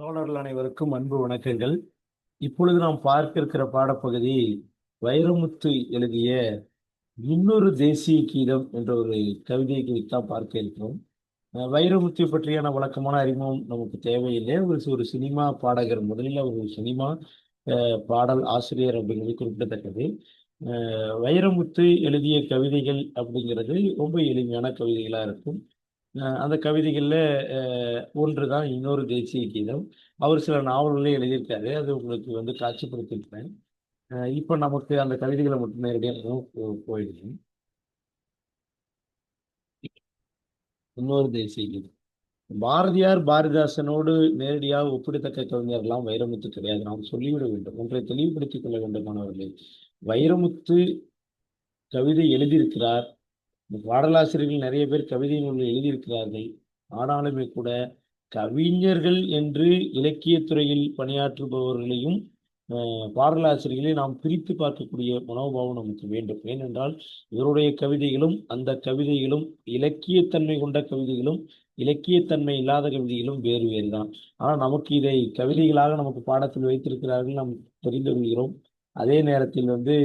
தோழர்கள் அனைவருக்கும் அன்பு வணக்கங்கள். இப்பொழுது நாம் பார்க்க இருக்கிற பாடப்பகுதி வைரமுத்து எழுதிய இன்னொரு தேசிய கீதம் என்ற ஒரு கவிதையை குறித்து தான் பார்க்க இருக்கிறோம். வைரமுத்து பற்றியான வழக்கமான அறிமுகம் நமக்கு தேவையில்லை. ஒரு ஒரு சினிமா பாடகர் முதலில் ஒரு சினிமா பாடல் ஆசிரியர் அப்படிங்கிறது குறிப்பிடத்தக்கது. வைரமுத்து எழுதிய கவிதைகள் அப்படிங்கிறது ரொம்ப எளிமையான கவிதைகளாக இருக்கும். அந்த கவிதைகளில் ஒன்று தான் இன்னொரு தேசிய கீதம். அவர் சில நாவல்களே எழுதியிருக்காரு. அது உங்களுக்கு வந்து காட்சிப்படுத்திருக்கிறேன் இப்போ நமக்கு அந்த கவிதைகளை மட்டும் நேரடியாக போயிடுது இன்னொரு தேசிய கீதம். பாரதியார் பாரதிதாசனோடு நேரடியாக ஒப்பிடத்தக்க கவிஞர்லாம் வைரமுத்து கிடையாது. நாம் சொல்லிவிட வேண்டும். ஒன்றை தெளிவுபடுத்திக் கொள்ள வேண்டுமானவர்களே வைரமுத்து கவிதை எழுதியிருக்கிறார். பாடலாசிரியர்கள் நிறைய பேர் கவிதை நூல்கள் எழுதியிருக்கிறார்கள். ஆனாலுமே கூட கவிஞர்கள் என்று இலக்கியத்துறையில் பணியாற்றுபவர்களையும் பாடலாசிரியர்களையும் நாம் பிரித்து பார்க்கக்கூடிய மனோபாவம் நமக்கு வேண்டும். ஏனென்றால் இவருடைய கவிதைகளும் அந்த கவிதைகளும் இலக்கியத்தன்மை கொண்ட கவிதைகளும் இலக்கியத்தன்மை இல்லாத கவிதைகளும் வேறு வேறு தான். ஆனால் நமக்கு இதை கவிதைகளாக நமக்கு பாடத்தில் வைத்திருக்கிறார்கள் நாம் தெரிந்து கொள்கிறோம். அதே நேரத்தில் வந்து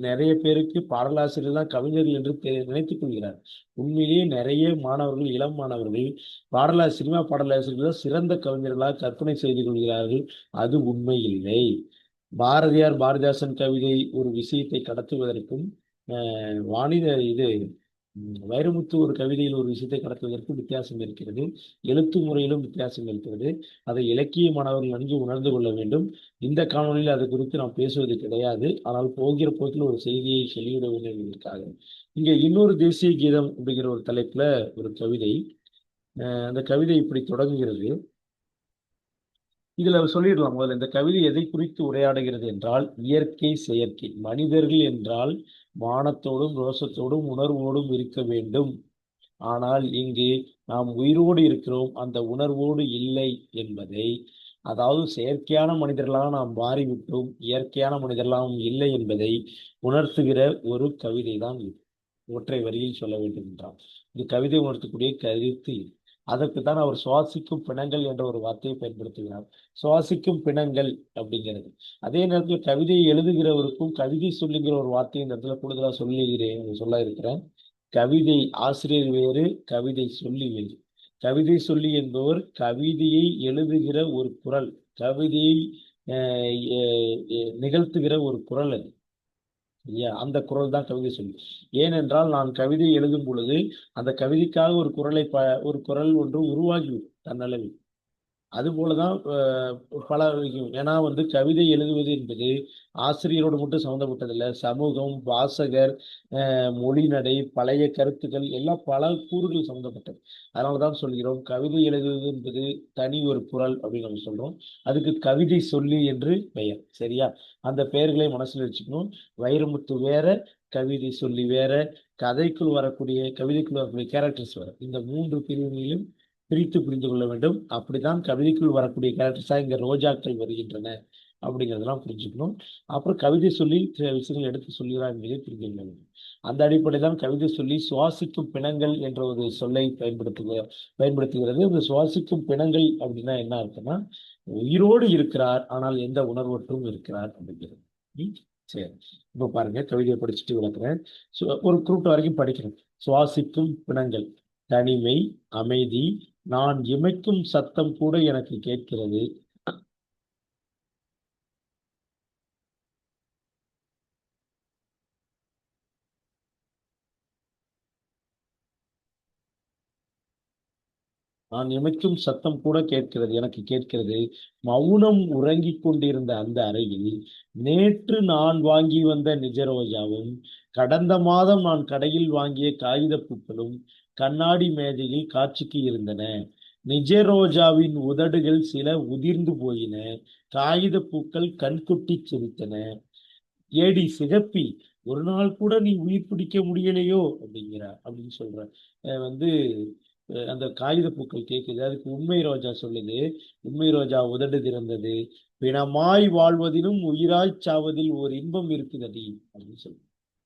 நிறைய பேருக்கு பாடலாசிரியர் தான் கவிஞர்கள் என்று நினைத்துக் கொள்கிறார். உண்மையிலேயே நிறைய மாணவர்கள் இளம் மாணவர்கள் பாடலாசிரியர் சினிமா பாடலாசிரியர்கள் தான் சிறந்த கவிஞர்களாக கற்பனை செய்து கொள்கிறார்கள். அது உண்மை இல்லை பாரதியார் பாரதிதாசன் கவிதை ஒரு விஷயத்தை கடத்துவதற்கும் அஹ், வாணித இது வைரமுத்து ஒரு கவிதையில் ஒரு விஷயத்தை கடத்துவதற்கு வித்தியாசம் இருக்கிறது. எழுத்து முறையிலும் வித்தியாசம் இருக்கிறது. அதை இலக்கிய மாணவர்கள் நன்கு உணர்ந்து கொள்ள வேண்டும். இந்த காணொலியில் அது குறித்து நாம் பேசுவது கிடையாது. ஆனால் போகிற போக்கில் ஒரு செய்தியை வெளியிட வேண்டும் என்பதற்காக. இங்கே இன்னொரு தேசிய கீதம் அப்படிங்கிற ஒரு தலைப்புல ஒரு கவிதை. அஹ் அந்த கவிதை இப்படி தொடங்குகிறது. இதுல சொல்லிடலாம். முதல்ல இந்த கவிதை எதை குறித்து உரையாடுகிறது என்றால் இயற்கை செயற்கை. மனிதர்கள் என்றால் மானத்தோடும் ரோசத்தோடும் உணர்வோடும் இருக்க வேண்டும். ஆனால் இங்கு நாம் உயிரோடு இருக்கிறோம். அந்த உணர்வோடு இல்லை என்பதை அதாவது செயற்கையான மனிதர்களாக நாம் மாறிவிட்டோம். இயற்கையான மனிதர்களாகவும் இல்லை என்பதை உணர்த்துகிற ஒரு கவிதை தான் இது. ஒற்றை வரியில் சொல்ல வேண்டும் என்றால் இது கவிதை உணர்த்தக்கூடிய கருத்து இது. அதற்கு தான் அவர் சுவாசிக்கும் பிணங்கள் என்ற ஒரு வார்த்தையை பயன்படுத்துகிறார். சுவாசிக்கும் பிணங்கள் அப்படிங்கிறது. அதே நேரத்தில் கவிதையை எழுதுகிறவருக்கும் கவிதை சொல்லுகிற ஒரு வார்த்தையை இந்த இடத்துல கூடுதலாக சொல்லுகிறேன் சொல்ல இருக்கிறேன். கவிதை ஆசிரியர் வேறு கவிதை சொல்லி வேறு. கவிதை சொல்லி என்பவர் கவிதையை எழுதுகிற ஒரு குரல் கவிதையை நிகழ்த்துகிற ஒரு குரல் அது. இல்லையா? அந்த குரல் தான் கவிதை சொல்லி. ஏனென்றால் நான் கவிதை எழுதும் பொழுது அந்த கவிதைக்காக ஒரு குரலை ப ஒரு குரல் ஒன்று உருவாகிவிடும் தன்னளவில் அதுபோலதான் தான் பல விஷயம். ஏன்னா வந்து கவிதை எழுதுவது என்பது ஆசிரியரோடு மட்டும் சம்மந்தப்பட்டதில்லை சமூகம் வாசகர் மொழிநடை பழைய கருத்துக்கள் எல்லாம் பல கூறுகள் சம்மந்தப்பட்டது அதனால தான் சொல்கிறோம் கவிதை எழுதுவது என்பது தனி ஒரு குரல் அப்படின்னு நம்ம சொல்றோம். அதுக்கு கவிதை சொல்லி என்று பெயர் சரியா? அந்த பெயர்களை மனசில் வச்சுக்கணும். வைரமுத்து வேற கவிதை சொல்லி வேற கதைக்குள் வரக்கூடிய கவிதைக்குள் வரக்கூடிய கேரக்டர்ஸ் வேற. இந்த மூன்று பிரிவுகளிலும் பிரித்து புரிந்து கொள்ள வேண்டும். அப்படிதான் கவிதைக்குள் வரக்கூடிய கேரக்டர்ஸாக இங்கே ரோஜாக்கள் வருகின்றன அப்படிங்கிறதெல்லாம் புரிஞ்சுக்கணும். அப்புறம் கவிதை சொல்லி சில விஷயங்கள் எடுத்து சொல்கிறார் என்பதை புரிந்து கொள்ள வேண்டும் அந்த அடிப்படையில் தான் கவிதை சொல்லி சுவாசிக்கும் பிணங்கள் என்ற ஒரு சொல்லை பயன்படுத்துக பயன்படுத்துகிறது. இந்த சுவாசிக்கும் பிணங்கள் அப்படின்னா என்ன அர்த்தம்னா உயிரோடு இருக்கிறார் ஆனால் எந்த உணர்வற்றும் இருக்கிறார் அப்படிங்கிறது. ம், சரி. இப்போ பாருங்க கவிதையை படிச்சுட்டு விளக்குறேன். சு- ஒரு குரூப் வரைக்கும் படிக்கிறேன் சுவாசிக்கும் பிணங்கள் தனிமை அமைதி நான் இமைக்கும் சத்தம் கூட எனக்கு கேட்கிறது. நான் இமைக்கும் சத்தம் கூட கேட்கிறது எனக்கு கேட்கிறது மௌனம் உறங்கிக் கொண்டிருந்த அந்த அறையில் நேற்று நான் வாங்கி வந்த நிஜரோஜாவும் கடந்த மாதம் நான் கடையில் வாங்கிய காகித பூக்களும் கண்ணாடி மேஜையில் காட்சிக்கு இருந்தன. நிஜரோஜாவின் உதடுகள் சில உதிர்ந்து போயின. காகித பூக்கள் கண்கொட்டி சிரித்தன. ஏடி சிகப்பி ஒரு நாள் கூட நீ உயிர் பிடிக்க முடியலையோ? அப்படிங்கிற அப்படின்னு சொல்ற அஹ் வந்து அந்த காகித பூக்கள் கேட்குது அதுக்கு உண்மை ரோஜா சொல்லுது. உண்மை ரோஜா உதடு திறந்தது. பிணமாய் வாழ்வதிலும் உயிராய் சாவதில் ஒரு இன்பம் இருக்குதடி. அப்படின்னு சொல்லு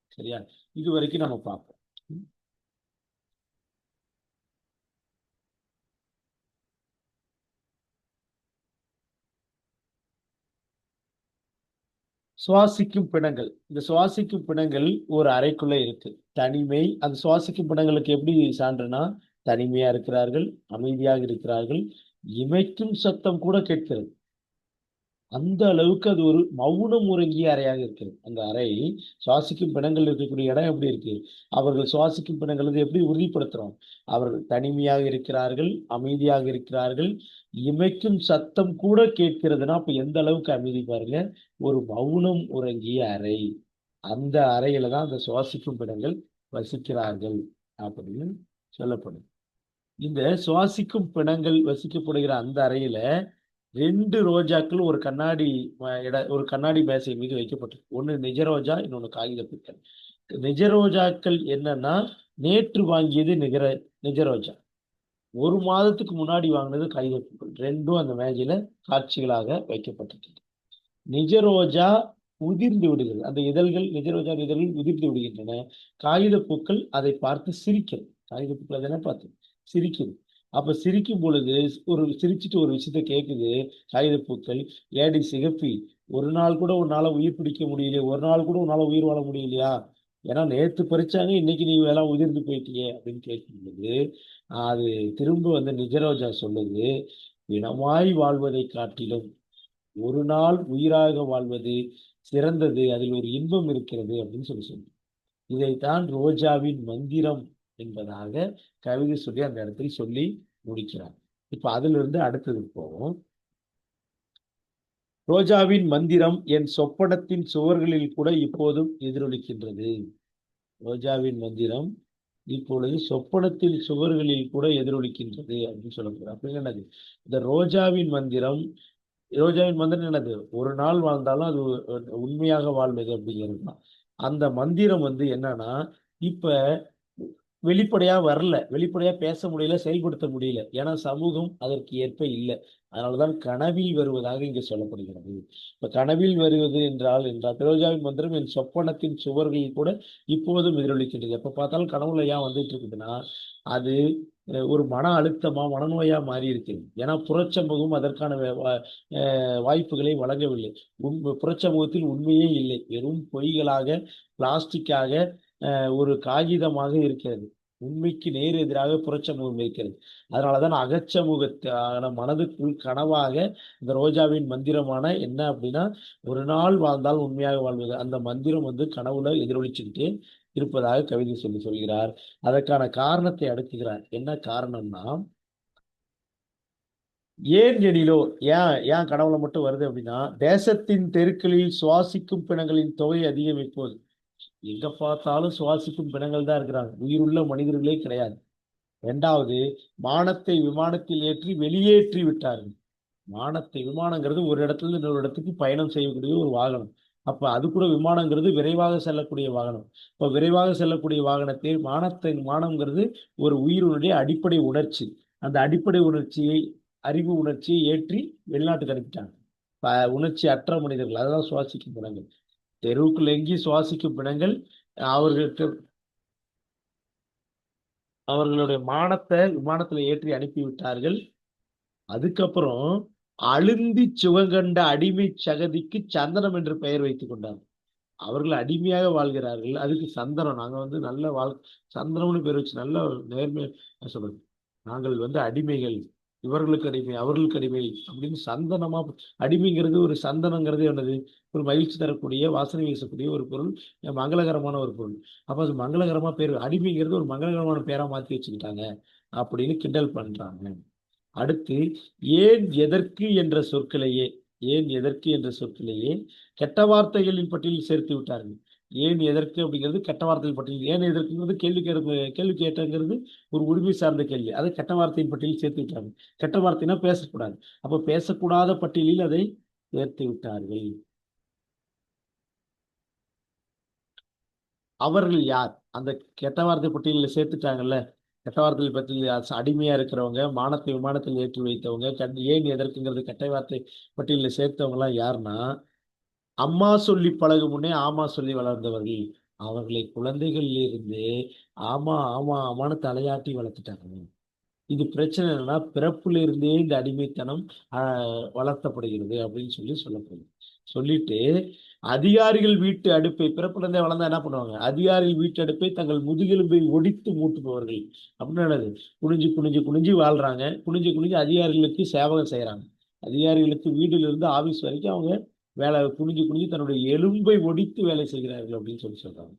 சரியா? இது வரைக்கும் நம்ம பார்ப்போம். சுவாசிக்கும் பிணங்கள். இந்த சுவாசிக்கும் பிணங்கள் ஒரு அறைக்குள்ள இருக்கு. தனிமை அந்த சுவாசிக்கும் பிணங்களுக்கு எப்படி சான்றுனா தனிமையா இருக்கிறார்கள் அமைதியாக இருக்கிறார்கள் இமைக்கும் சத்தம் கூட கேட்கிறது. அந்த அளவுக்கு அது ஒரு மௌனம் உறங்கிய அறையாக இருக்கிறது. அந்த அறை சுவாசிக்கும் பிணங்கள் இருக்கக்கூடிய இடம் எப்படி இருக்கு? அவர்கள் சுவாசிக்கும் பிணங்கள் வந்து எப்படி உறுதிப்படுத்துறோம்? அவர்கள் தனிமையாக இருக்கிறார்கள் அமைதியாக இருக்கிறார்கள் இமைக்கும் சத்தம் கூட கேட்கிறதுனா அப்ப எந்த அளவுக்கு அமைதி பாருங்க? ஒரு மௌனம் உறங்கிய அறை. அந்த அறையில தான் அந்த சுவாசிக்கும் பிணங்கள் வசிக்கிறார்கள் அப்படின்னு சொல்லப்படும் இந்த சுவாசிக்கும் பிணங்கள் வசிக்கப்படுகிற அந்த அறையில ரெண்டு ரோஜாக்கள் ஒரு கண்ணாடி இட ஒரு கண்ணாடி மேசை மீது வைக்கப்பட்டிருக்கு. ஒன்று நிஜ ரோஜா இன்னொன்று காகித பூக்கள் நிஜ ரோஜாக்கள் என்னன்னா நேற்று வாங்கியது நிகர நிஜ ரோஜா. ஒரு மாதத்துக்கு முன்னாடி வாங்கினது காகித பூக்கள் ரெண்டும் அந்த மேஜையில காட்சிகளாக வைக்கப்பட்டிருக்கு. நிஜ ரோஜா உதிர்ந்து விடுகிறது. அந்த இதழ்கள் நிஜ ரோஜா இதழ்கள் உதிர்ந்து விடுகின்றன. காகித பூக்கள் அதை பார்த்து சிரிக்கிறது. காகித பூக்கள் அதை பார்த்து? சிரிக்கிறது. அப்ப சிரிக்கும் பொழுது ஒரு சிரிச்சுட்டு ஒரு விஷயத்த கேட்குது காகித பூக்கள் ஏடி சிகப்பி ஒரு நாள் கூட உன்னால உயிர் பிடிக்க முடியலையே ஒரு நாள் கூட உன்னால உயிர் வாழ முடியலையா? ஏன்னா நேத்து பறிச்சாங்க இன்னைக்கு நீ எல்லாம் உதிர்ந்து போயிட்டியே அப்படின்னு கேட்கும் பொழுது அது திரும்ப வந்து நிஜரோஜா சொல்லுது இனமாய் வாழ்வதை காட்டிலும் ஒரு நாள் உயிராக வாழ்வது சிறந்தது அதில் ஒரு இன்பம் இருக்கிறது அப்படின்னு சொல்லி சொல்லு இதைத்தான் ரோஜாவின் மந்திரம். என்பதாக கவிதை சொல்லி அந்த இடத்தில் சொல்லி முடிக்கிறார். இப்ப அதுல இருந்து அடுத்தது போவோம். ரோஜாவின் மந்திரம் என் சொப்பனத்தின் சுவர்களில் கூட இப்போதும் எதிரொலிக்கின்றது. ரோஜாவின் மந்திரம் இப்பொழுது சொப்பனத்தின் சுவர்களில் கூட எதிரொலிக்கின்றது அப்படின்னு சொல்லப்படுறார் அப்படி என்னது? இந்த ரோஜாவின் மந்திரம் ரோஜாவின் மந்திரம் என்னது? ஒரு நாள் வாழ்ந்தாலும் அது உண்மையாக வாழ்வது அப்படிங்கிறது தான். அந்த மந்திரம் வந்து என்னன்னா இப்ப வெளிப்படையா வரல. வெளிப்படையா பேச முடியல செயல்படுத்த முடியல. ஏன்னா சமூகம் அதற்கு ஏற்ப இல்லை. அதனாலதான் கனவில் வருவதாக இங்கு சொல்லப்படுகிறது. இப்ப கனவில் வருவது என்றால் என்றால் ரோஜாவின் மந்திரம் என் சொப்பனத்தின் சுவர்களில் கூட இப்போதும் எதிரொலிக்கின்றது. எப்ப பார்த்தாலும் கனவுல ஏன் வந்துட்டு இருக்குதுன்னா அது ஒரு மன அழுத்தமா மனநோயா மாறி இருக்கிறது ஏன்னா புறச்சமூகம் அதற்கான வே- வா- வாய்ப்புகளை வழங்கவில்லை. உண் புறச்சமூகத்தில் உண்மையே இல்லை. வெறும் பொய்களாக பிளாஸ்டிக்காக ஒரு காகிதமாக இருக்கிறது. உண்மைக்கு நேர் எதிராக புறச்சமூகம் இருக்கிறது. அதனாலதான் அகச்சமூகத்தான மனதுக்குள் கனவாக இந்த ரோஜாவின் மந்திரமான என்ன அப்படின்னா ஒரு நாள் வாழ்ந்தால் உண்மையாக வாழ்வது. அந்த மந்திரம் வந்து கனவுல எதிரொலிச்சுக்கிட்டே இருப்பதாக கவிதை சொல்லி சொல்கிறார். அதற்கான காரணத்தை அடுத்துகிறார் என்ன காரணம்னா ஏன் எனிலோ ஏன் ஏன் கடவுளை மட்டும் வருது அப்படின்னா தேசத்தின் தெருக்களில் சுவாசிக்கும் பிணங்களின் தொகை அதிகம் இப்போது எங்க பார்த்தாலும் சுவாசிக்கும் பிணங்கள் தான் இருக்கிறாங்க. உயிருள்ள மனிதர்களே கிடையாது. இரண்டாவது மானத்தை விமானத்தில் ஏற்றி வெளியேற்றி விட்டார்கள். மானத்தை விமானங்கிறது ஒரு இடத்துல இருந்து இன்னொரு இடத்துக்கு பயணம் செய்யக்கூடிய ஒரு வாகனம். அப்ப அது கூட விமானங்கிறது விரைவாக செல்லக்கூடிய வாகனம். இப்ப விரைவாக செல்லக்கூடிய வாகனத்தை மானத்தை மானம்ங்கிறது ஒரு உயிரினுடைய அடிப்படை உணர்ச்சி. அந்த அடிப்படை உணர்ச்சியை அறிவு உணர்ச்சியை ஏற்றி வெளிநாட்டுக்கு அனுப்பிட்டாங்க. உணர்ச்சி அற்ற மனிதர்கள். அதுதான் சுவாசிக்கும் பிணங்கள். தெருவுக்குள் எங்கி சுவாசிக்கும் பிணங்கள் அவர்களுக்கு அவர்களுடைய மானத்தை விமானத்துல ஏற்றி அனுப்பி விட்டார்கள் அதுக்கப்புறம் அழுந்தி சுகங்கண்ட அடிமை சகதிக்கு சந்தனம் என்று பெயர் வைத்துக் கொண்டார். அவர்கள் அடிமையாக வாழ்கிறார்கள். அதுக்கு சந்தனம். நாங்க வந்து நல்ல வாழ் சந்தனம்னு பேர் வச்சு நல்ல நேர்மை சொல்றது? நாங்கள் வந்து அடிமைகள். இவர்களுக்கு அடிமை அவர்களுக்கு அடிமை அப்படின்னு சந்தனமா அடிமைங்கிறது ஒரு சந்தனங்கிறது என்னது? ஒரு மகிழ்ச்சி தரக்கூடிய வாசனை வீசக்கூடிய ஒரு பொருள் மங்களகரமான ஒரு பொருள். அப்ப அது மங்களகரமா பேர் அடிமைங்கிறது ஒரு மங்களகரமான பேரா மாத்தி வச்சுக்கிட்டாங்க அப்படின்னு கிண்டல் பண்றாங்க. அடுத்து ஏன் எதற்கு என்ற சொற்களையே ஏன் எதற்கு என்ற சொற்களையே கெட்ட வார்த்தைகளின் பட்டியலில் சேர்த்து விட்டார்கள். ஏன் எதற்கு அப்படிங்கிறது கெட்ட வார்த்தைகள் பட்டியல். ஏன் எதற்குங்கிறது கேள்வி கேட்க கேள்வி கேட்டங்கிறது ஒரு உரிமை சார்ந்த கேள்வி. அதை கெட்ட வார்த்தையின் பட்டியலில் சேர்த்து விட்டாங்க கெட்ட வார்த்தைனா பேசக்கூடாது. அப்போ பேசக்கூடாத பட்டியலில் அதை சேர்த்து விட்டார்கள். அவர்கள் யார்? அந்த கெட்ட வார்த்தை பட்டியலில் சேர்த்துட்டாங்கல்ல. கெட்ட வார்த்தை பட்டியலில் அடிமையா இருக்கிறவங்க மானத்தை விமானத்தில் ஏற்றி வைத்தவங்க கண் ஏன் எதற்குங்கிறது கெட்ட வார்த்தை பட்டியலில் சேர்த்தவங்க எல்லாம் யாருன்னா அம்மா சொல்லி பழகும் முன்னே ஆமா சொல்லி வளர்ந்தவர்கள். அவர்களை குழந்தைகளில் இருந்து ஆமா ஆமா ஆமான்னு தலையாட்டி வளர்த்துட்டாங்க. இது பிரச்சனை என்னன்னா பிறப்புல இருந்தே இந்த அடிமைத்தனம் வளர்த்தப்படுகிறது அப்படின்னு சொல்லி சொல்லப்படுது. சொல்லிட்டு அதிகாரிகள் வீட்டு அடுப்பை பிறப்பிலிருந்தே வளர்ந்தா என்ன பண்ணுவாங்க? அதிகாரிகள் வீட்டு அடுப்பை தங்கள் முதுகெலும்பை ஒடித்து மூட்டுபவர்கள். அப்படின்னு என்னது? குனிஞ்சு குனிஞ்சு குனிஞ்சு வாழ்றாங்க. குனிஞ்சு குனிஞ்சு அதிகாரிகளுக்கு சேவகம் செய்யறாங்க அதிகாரிகளுக்கு வீடுல இருந்து ஆபீஸ் வரைக்கும் அவங்க வேலை குனிஞ்சு குனிஞ்சு தன்னுடைய எலும்பை ஒடித்து வேலை செய்கிறார்கள் அப்படின்னு சொல்லி சொல்றாங்க.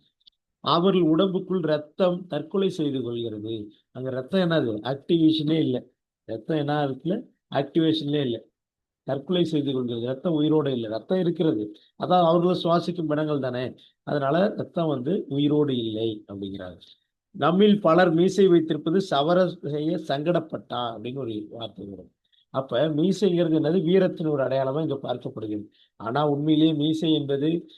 அவர்கள் உடம்புக்குள் ரத்தம் தற்கொலை செய்து கொள்கிறது. அங்க ரத்தம் என்னது? ஆக்டிவேஷனே இல்லை. ரத்தம் என்ன இருக்குல்ல? ஆக்டிவேஷன்லே இல்லை. தற்கொலை செய்து கொள்கிறது. ரத்தம் உயிரோடு இல்லை. ரத்தம் இருக்கிறது. அதான் அவர்களும் சுவாசிக்கும் பிணங்கள் தானே. அதனால ரத்தம் வந்து உயிரோடு இல்லை அப்படிங்கிறாங்க. நம்மில் பலர் மீசை வைத்திருப்பது சவர செய்ய சங்கடப்பட்டா அப்படின்னு ஒரு வார்த்தை வரும். அப்ப மீசைங்கிறது என்னது? வீரத்தின் ஒரு அடையாளமா இங்க பார்க்கப்படுகிறது. ஆனால் உண்மையிலேயே மீசை என்பது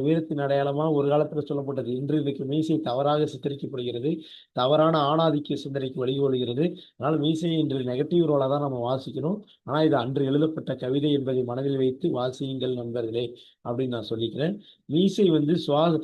வீரத்தின் அடையாளமாக ஒரு காலத்தில் சொல்லப்பட்டது. இன்று இதுக்கு மீசை தவறாக சித்தரிக்கப்படுகிறது. தவறான ஆணாதிக்க சிந்தனைக்கு வழிகொள்கிறது அதனால் மீசையை இன்று நெகட்டிவ் ரோலாக தான் நம்ம வாசிக்கணும். ஆனால் இது அன்று எழுதப்பட்ட கவிதை என்பதை மனதில் வைத்து வாசியுங்கள் நண்பர்களே அப்படின்னு நான் சொல்லிக்கிறேன். மீசை வந்து சுவா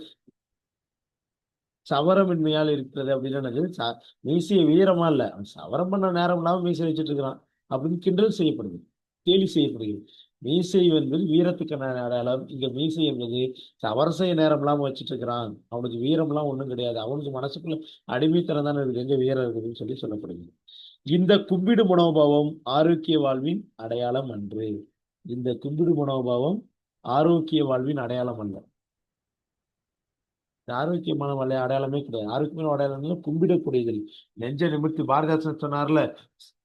சவரமின்மையால் இருக்கிறது அப்படின்னு ச- மீசையை வீரமா இல்லை. அவன் சவரம் பண்ண நேரம் இல்லாமல் மீசை வச்சுட்டு இருக்கிறான். அப்படின்னு கிண்டல் செய்யப்படுது. கேலி செய்யப்படுகிறது. மீசை வந்து வீரத்துக்கான அடையாளம் இங்க மீசை என்பது சவரம் நேரம் இல்லாம வச்சுட்டு இருக்கிறான். அவனுக்கு வீரம்லாம் ஒண்ணும் கிடையாது. அவனுக்கு மனசுக்குள்ள அடிமைத்தனம் தான் இருக்கு எங்க வீரம் இருக்குதுன்னு சொல்லி சொல்லப்படுகிறது. இந்த கும்பிடு மனோபாவம் ஆரோக்கிய வாழ்வின் அடையாளம் அன்று. இந்த கும்பிடு மனோபாவம் ஆரோக்கிய வாழ்வின் அடையாளம் அல்ல. ஆரோக்கியமான வலை அடையாளமே கிடையாது. ஆரோக்கியமான அடையாளம் கும்பிடக்கூடியது. நெஞ்ச நிமிர்த்தி பாரதாசன் சொன்னார்ல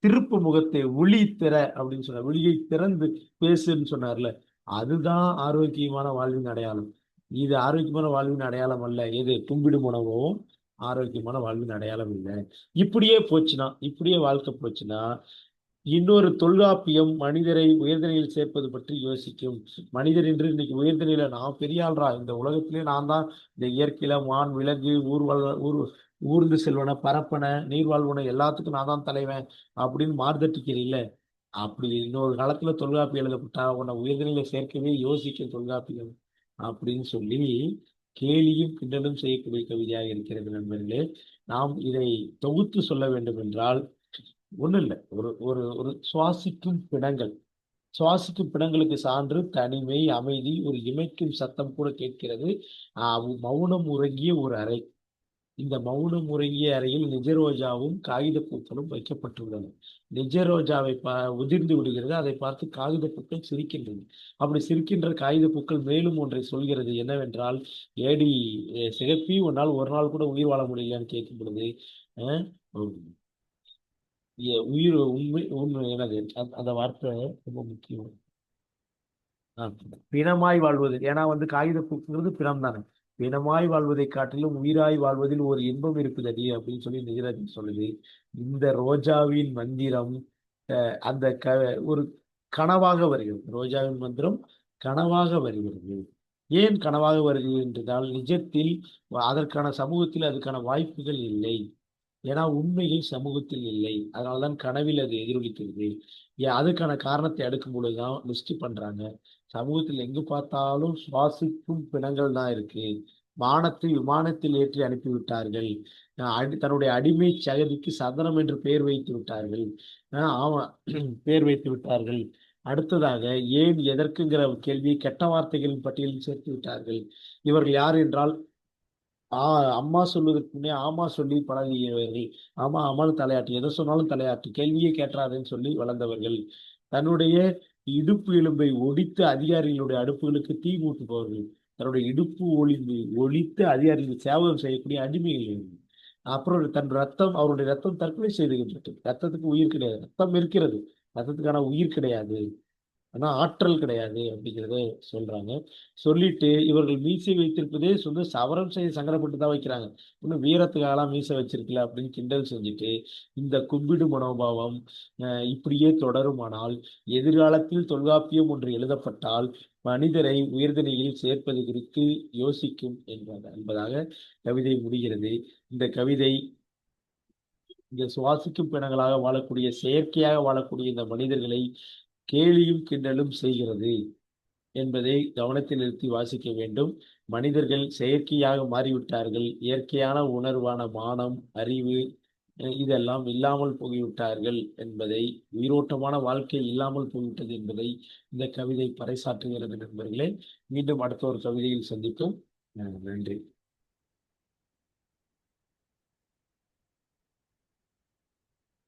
திருப்பு முகத்தை ஒளி திற அப்படின்னு சொன்னார். ஒளியை திறந்து பேசுன்னு சொன்னார்ல. அதுதான் ஆரோக்கியமான வாழ்வின் அடையாளம். இது ஆரோக்கியமான வாழ்வின் அடையாளம் அல்ல. எது? கும்பிடும் உணவோ ஆரோக்கியமான வாழ்வின் அடையாளம் இல்லை. இப்படியே போச்சுன்னா இப்படியே வாழ்க்கை போச்சுன்னா இன்னொரு தொல்காப்பியம் மனிதரை உயர்தனில் சேர்ப்பது பற்றி யோசிக்கும். மனிதர் என்று இன்னைக்கு உயர்தனில நான் பெரிய ஆள்றா இந்த உலகத்திலே நான் தான் இந்த இயற்கையில மான் விலங்கு ஊர்வல் ஊர் ஊர்ந்து செல்வன பரப்பன நீர்வாழ்வன எல்லாத்துக்கும் நான் தான் தலைவன் அப்படின்னு மார்தட்டிக்கிறீல்ல அப்படி இன்னொரு காலத்துல தொல்காப்பியம் எழுதப்பட்டா உன்னை உயர்தனில சேர்க்கவே யோசிக்கும் தொல்காப்பியம் அப்படின்னு சொல்லி கேலியும் கிண்டலும் செய்யக்கூடிய கவிதையாக இருக்கிறது நண்பர்களே. நாம் இதை தொகுத்து சொல்ல வேண்டும் என்றால் ஒன்றும் இல்லை ஒரு ஒரு ஒரு சுவாசிக்கும் பிணங்கள். சுவாசிக்கும் பிணங்களுக்கு சான்று தனிமை அமைதி ஒரு இமைக்கும் சத்தம் கூட கேட்கிறது. மௌனம் உறங்கிய ஒரு அறை. இந்த மௌனம் உறங்கிய அறையில் நிஜரோஜாவும் காகித பூக்களும் வைக்கப்பட்டுள்ளன. நிஜரோஜாவை பா உதிர்ந்து விடுகிறது. அதை பார்த்து காகித பூக்கள் சிரிக்கின்றது அப்படி சிரிக்கின்ற காகித பூக்கள் மேலும் ஒன்றை சொல்கிறது என்னவென்றால் ஏடி சிகப்பி ஒரு நாள் ஒரு நாள் கூட உயிர் வாழ முடியலன்னு கேட்கும் பொழுது உயிர் உண்மை உண்மை எனது. அந்த வார்த்தை ரொம்ப முக்கியம். பிணமாய் வாழ்வது ஏன்னா வந்து காகித பூக்குங்கிறது பிணம் தானே. பிணமாய் வாழ்வதை காட்டிலும் உயிராய் வாழ்வதில் ஒரு இன்பம் இருக்குதடி அப்படின்னு சொல்லி நிஜராஜ் சொல்லுது. இந்த ரோஜாவின் மந்திரம் அஹ், அந்த க ஒரு கனவாக வருகிறது. ரோஜாவின் மந்திரம் கனவாக வருகிறது. ஏன் கனவாக வருகிறது என்றால் நிஜத்தில் அதற்கான சமூகத்தில் அதுக்கான வாய்ப்புகள் இல்லை. ஏன்னா உண்மையில் சமூகத்தில் இல்லை. அதனாலதான் கனவில் அது எதிரொலிக்கிறது. அதுக்கான காரணத்தை அடுக்கும் பொழுதுதான் லிஸ்ட் பண்றாங்க. சமூகத்தில் எங்கு பார்த்தாலும் சுவாசிக்கும் பிணங்கள் தான் இருக்கு. வானத்தை விமானத்தில் ஏற்றி அனுப்பிவிட்டார்கள். அடி தன்னுடைய அடிமை சகதிக்கு சதனம் என்று பெயர் வைத்து விட்டார்கள். ஆமாம் ஆமா பெயர் வைத்து விட்டார்கள். அடுத்ததாக ஏன் எதற்குங்கிற கேள்வியை கெட்ட வார்த்தைகளின் பட்டியலில் சேர்த்து விட்டார்கள்? இவர்கள் யார் என்றால் ஆ அம்மா சொல்லுவதற்கு முன்னே ஆமா சொல்லி பழகியவர்கள் ஆமா அம்மாவும் தலையாட்டு. எதை சொன்னாலும் தலையாட்டு. கேள்வியே கேட்டாருன்னு சொல்லி வளர்ந்தவர்கள். தன்னுடைய இடுப்பு எலும்பை ஒடித்து அதிகாரிகளுடைய அடுப்புகளுக்கு தீ மூட்டுபவர்கள். தன்னுடைய இடுப்பு ஒளிந்து ஒழித்து அதிகாரிகள் சேவகம் செய்யக்கூடிய அடிமைகள் அப்புறம் தன் ரத்தம் அவருடைய ரத்தம் தற்கொலை செய்துகின்றது ரத்தத்துக்கு உயிர் கிடையாது. ரத்தம் இருக்கிறது. ரத்தத்துக்கான உயிர் கிடையாது. ஆனா ஆற்றல் கிடையாது அப்படிங்கிறத சொல்றாங்க. சொல்லிட்டு இவர்கள் மீசை வைத்திருப்பதே சொந்த சவரம் செய்ய சங்கடப்பட்டு தான் வைக்கிறாங்க. இன்னும் வீரத்துக்காகலாம் மீசை வச்சிருக்கல அப்படின்னு கிண்டல் செஞ்சுட்டு இந்த கும்பிடு மனோபாவம் இப்படியே தொடருமானால் எதிர்காலத்தில் தொல்காப்பியம் ஒன்று எழுதப்பட்டால் மனிதரை உயர்தனியில் சேர்ப்பது குறித்து யோசிக்கும் என்பது என்பதாக கவிதை முடிகிறது. இந்த கவிதை இந்த சுவாசிக்கும் பிணங்களாக வாழக்கூடிய செயற்கையாக வாழக்கூடிய இந்த மனிதர்களை கேலியும் கிண்டலும் செய்கிறது என்பதை கவனத்தில் நிறுத்தி வாசிக்க வேண்டும். மனிதர்கள் செயற்கையாக மாறிவிட்டார்கள். இயற்கையான உணர்வான மானம் அறிவு இதெல்லாம் இல்லாமல் போய்விட்டார்கள் என்பதை உயிரோட்டமான வாழ்க்கை இல்லாமல் போய்விட்டது என்பதை இந்த கவிதை பறைசாற்றுகிறது நண்பர்களே. மீண்டும் அடுத்த ஒரு கவிதையில் சந்திக்கும் நன்றி.